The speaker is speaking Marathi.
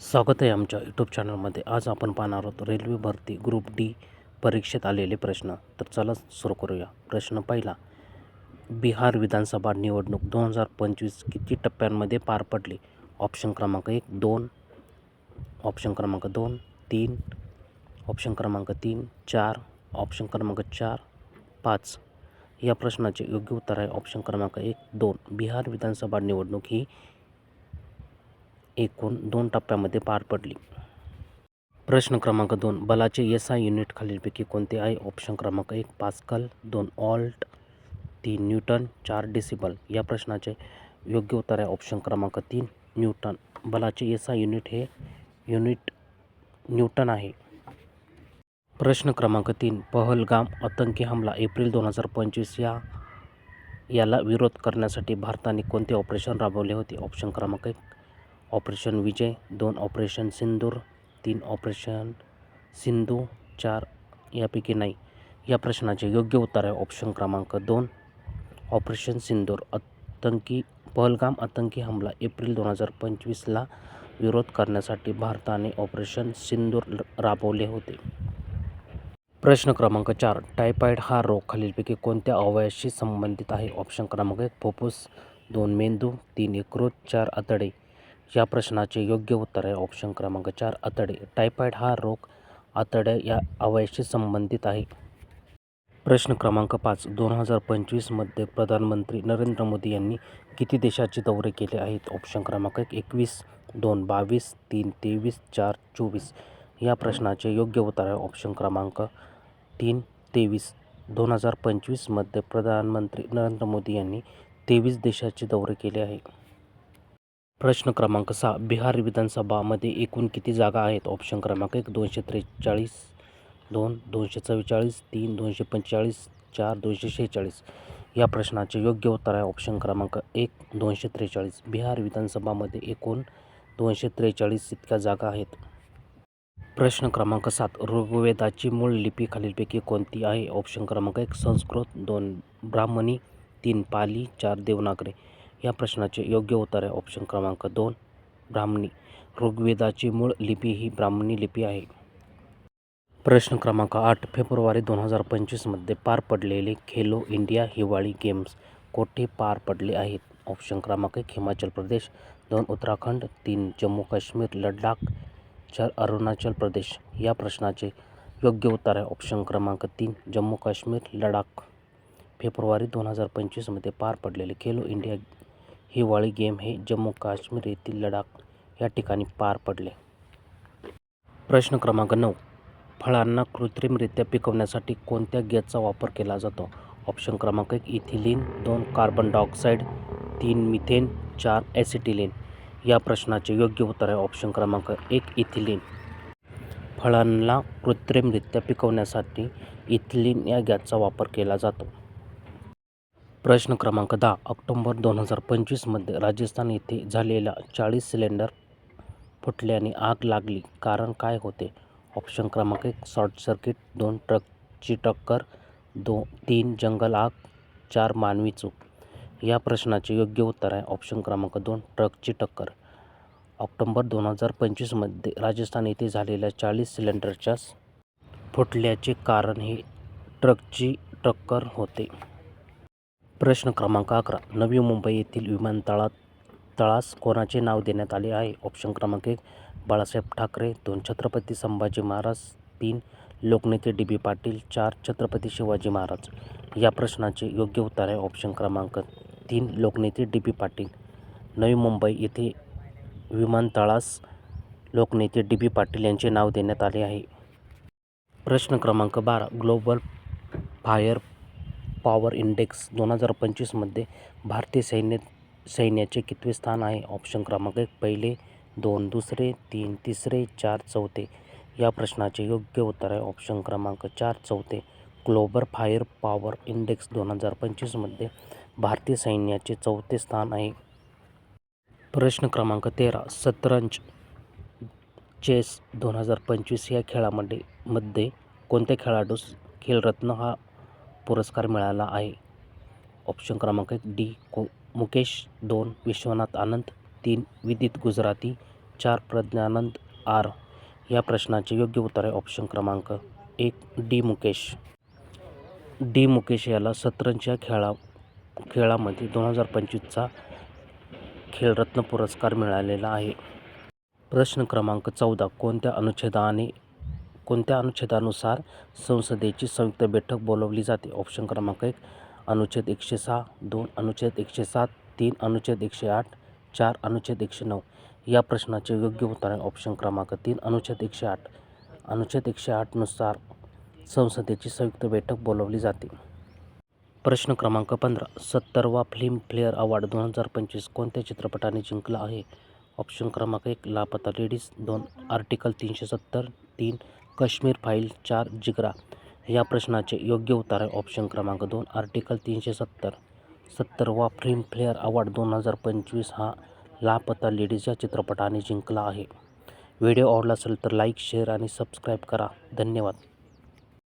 स्वागत आहे आमच्या यूट्यूब चॅनलमध्ये आज आपण पाहणार आहोत रेल्वे भरती ग्रुप डी परीक्षेत आलेले प्रश्न. तर चला सुरू करूया. प्रश्न पहिला बिहार विधानसभा निवडणूक दोन हजार पंचवीस किती टप्प्यांमध्ये पार पडली? ऑप्शन क्रमांक एक दोन. ऑप्शन क्रमांक दोन तीन. ऑप्शन क्रमांक तीन चार. ऑप्शन क्रमांक चार पाच. या प्रश्नाचे योग्य उत्तर आहे ऑप्शन क्रमांक एक दोन. बिहार विधानसभा निवडणूक ही एकूण दोन टप्प्यामध्ये पार पडली. प्रश्न क्रमांक दोन बलाचे एस आय युनिट खालीलपैकी कोणते आहे? ऑप्शन क्रमांक एक पास्कल. दोन ऑल्ट. तीन न्यूटन. चार डिसिबल. या प्रश्नाचे योग्य उत्तर आहे ऑप्शन क्रमांक तीन न्यूटन. बलाचे एस आय युनिट हे युनिट न्यूटन आहे. प्रश्न क्रमांक तीन पहलगाम आतंकी हमला एप्रिल दोन हजार पंचवीस या याला विरोध करण्यासाठी भारताने कोणते ऑपरेशन राबवले होते? ऑप्शन क्रमांक एक ऑपरेशन विजय दोन ऑपरेशन सिंदूर तीन ऑपरेशन सिंधू चार यापैकी नाही. या प्रश्नाचे योग्य उत्तर आहे ऑप्शन क्रमांक दोन ऑपरेशन सिंदूर. आतंकी पहलगाम आतंकी हमला एप्रिल दोन हजार पंचवीसला विरोध करण्यासाठी भारताने ऑपरेशन सिंदूर राबवले होते. प्रश्न क्रमांक चार टायफॉईड हा रोग खालीलपैकी कोणत्या अवयवाशी संबंधित आहे? ऑप्शन क्रमांक एक फुफ्फुस दोन मेंदू तीन यकृत चार आतडे. या प्रश्नाचे योग्य उत्तर आहे. ऑप्शन क्रमांक चार आतडे. टायफॉइड हा रोग आतड्या या अवयशी संबंधित आहे. प्रश्न क्रमांक पाच दोन हजार पंचवीसमध्ये प्रधानमंत्री नरेंद्र मोदी यांनी किती देशाचे दौरे केले आहेत? ऑप्शन क्रमांक एक एकवीस दोन बावीस तीन तेवीस चार चोवीस. या प्रश्नाचे योग्य उत्तर आहे. ऑप्शन क्रमांक तीन तेवीस दोन हजार पंचवीसमध्ये प्रधानमंत्री नरेंद्र मोदी यांनी तेवीस देशाचे दौरे केले आहे. प्रश्न क्रमांक सहा. बिहार विधानसभामध्ये एकूण किती जागा आहेत? ऑप्शन क्रमांक एक दोनशे त्रेचाळीस दोन दोनशे चव्वेचाळीस तीन दोनशे पंचेचाळीस चार दोनशे शेहेचाळीस. या प्रश्नाचे योग्य उत्तर आहे ऑप्शन क्रमांक एक दोनशे त्रेचाळीस. बिहार विधानसभामध्ये एकूण दोनशे त्रेचाळीस इतक्या जागा आहेत. प्रश्न क्रमांक सात ऋग्वेदाची मूळ लिपी खालीलपैकी कोणती आहे? ऑप्शन क्रमांक एक संस्कृत दोन ब्राह्मणी तीन पाली चार देवनागरी. या प्रश्नाचे योग्य उत्तर आहे. ऑप्शन क्रमांक दोन ब्राह्मणी. ऋग्वेदाची मूळ लिपी ही ब्राह्मणी लिपी आहे. प्रश्न क्रमांक आठ फेब्रुवारी दोन हजार पंचवीसमध्ये पार पडलेले खेलो इंडिया हिवाळी गेम्स कोठे पार पडले आहेत? ऑप्शन क्रमांक एक हिमाचल प्रदेश. दोन उत्तराखंड. तीन जम्मू काश्मीर लडाख. चार अरुणाचल प्रदेश. या प्रश्नाचे योग्य उत्तर आहे. ऑप्शन क्रमांक तीन जम्मू काश्मीर लडाख. फेब्रुवारी दोन हजार पंचवीसमध्ये पार पडलेले खेलो इंडिया हिवाळी गेम हे जम्मू काश्मीर येथील लडाख या ठिकाणी पार पडले. प्रश्न क्रमांक नऊ. फळांना कृत्रिमरित्या पिकवण्यासाठी कोणत्या गॅसचा वापर केला जातो? ऑप्शन क्रमांक एक इथिलीन. दोन कार्बन डायऑक्साईड तीन मिथेन. चार ॲसिटिलीन. या प्रश्नाचे योग्य उत्तर आहे ऑप्शन क्रमांक एक इथिलीन. फळांना कृत्रिमरित्या पिकवण्यासाठी इथिलीन या गॅसचा वापर केला जातो. प्रश्न क्रमांक दहा ऑक्टोंबर दोन हजार पंचवीसमध्ये राजस्थान येथे झालेल्या चाळीस सिलेंडर फुटल्याने आग लागली. कारण काय होते? ऑप्शन क्रमांक एक शॉर्ट सर्किट. दोन ट्रकची टक्कर. दो तीन जंगल आग. चार मानवी चूक. या प्रश्नाचे योग्य उत्तर आहे ऑप्शन क्रमांक दोन ट्रकची टक्कर. ऑक्टोंबर दोन हजार पंचवीसमध्ये राजस्थान येथे झालेल्या चाळीस सिलेंडरच्या फुटल्याचे कारण हे ट्रकची टक्कर होते. प्रश्न क्रमांक अकरा. नवी मुंबई येथील विमानतळात तळास कोणाचे नाव देण्यात आले आहे? ऑप्शन क्रमांक एक बाळासाहेब ठाकरे. दोन छत्रपती संभाजी महाराज. तीन लोकनेते डी बी पाटील. चार छत्रपती शिवाजी महाराज. या प्रश्नाचे योग्य उत्तर आहे. ऑप्शन क्रमांक तीन लोकनेते डी बी पाटील. नवी मुंबई येथे विमानतळास लोकनेते डी बी पाटील यांचे नाव देण्यात आले आहे. प्रश्न क्रमांक बारा ग्लोबल फायर पॉवर इंडेक्स दोन हजार पंचवीसमध्ये भारतीय सैन्य सैन्याचे कितवे स्थान आहे? ऑप्शन क्रमांक एक पहिले दोन दुसरे तीन तिसरे चार चौथे. या प्रश्नाचे योग्य उत्तर आहे. ऑप्शन क्रमांक चार चौथे. ग्लोबल फायर पॉवर इंडेक्स दोन हजार पंचवीसमध्ये भारतीय सैन्याचे चौथे स्थान आहे. प्रश्न क्रमांक तेरा शतरंज चेस दोन हजार पंचवीस या खेळामध्ये मध्ये कोणत्या खेळाडूस खेलरत्न हा पुरस्कार मिळाला आहे. ऑप्शन क्रमांक एक डी को मुकेश दोन विश्वनाथ आनंद तीन विदित गुजराती चार प्रज्ञानंद आर. या प्रश्नाचे योग्य उत्तर आहे ऑप्शन क्रमांक एक डी मुकेश. डी मुकेश याला सतरंजच्या खेळा खेळामध्ये दोन हजार पंचवीसचा खेळरत्न पुरस्कार मिळालेला आहे. प्रश्न क्रमांक चौदा कोणत्या अनुच्छेदाने कोणत्या अनुच्छेदानुसार संसदेची संयुक्त बैठक बोलवली जाते? ऑप्शन क्रमांक एक अनुच्छेद एकशे सहा दोन अनुच्छेद एकशे सात तीन अनुच्छेद एकशे आठ चार अनुच्छेद एकशे नऊ या प्रश्नाचे योग्य उत्तर आहे. ऑप्शन क्रमांक तीन अनुच्छेद एकशे आठ. अनुच्छेद एकशे आठनुसार संसदेची संयुक्त बैठक बोलवली जाते. प्रश्न क्रमांक पंधरा सत्तरवा फिल्मफेअर अवॉर्ड दोन हजार पंचवीस कोणत्या चित्रपटाने जिंकला आहे? ऑप्शन क्रमांक एक लापता लेडीज दोन आर्टिकल तीनशे सत्तर तीन काश्मीर फाईल चार जिगरा. या प्रश्नाचे योग्य उत्तर आहे ऑप्शन क्रमांक दोन आर्टिकल तीनशे सत्तर. सत्तरवा फिल्मफेअर अवॉर्ड दोन हजार पंचवीस हा लापता लेडीज या चित्रपटाने जिंकला आहे. व्हिडिओ आवडला असेल तर लाईक शेअर आणि सबस्क्राईब करा. धन्यवाद.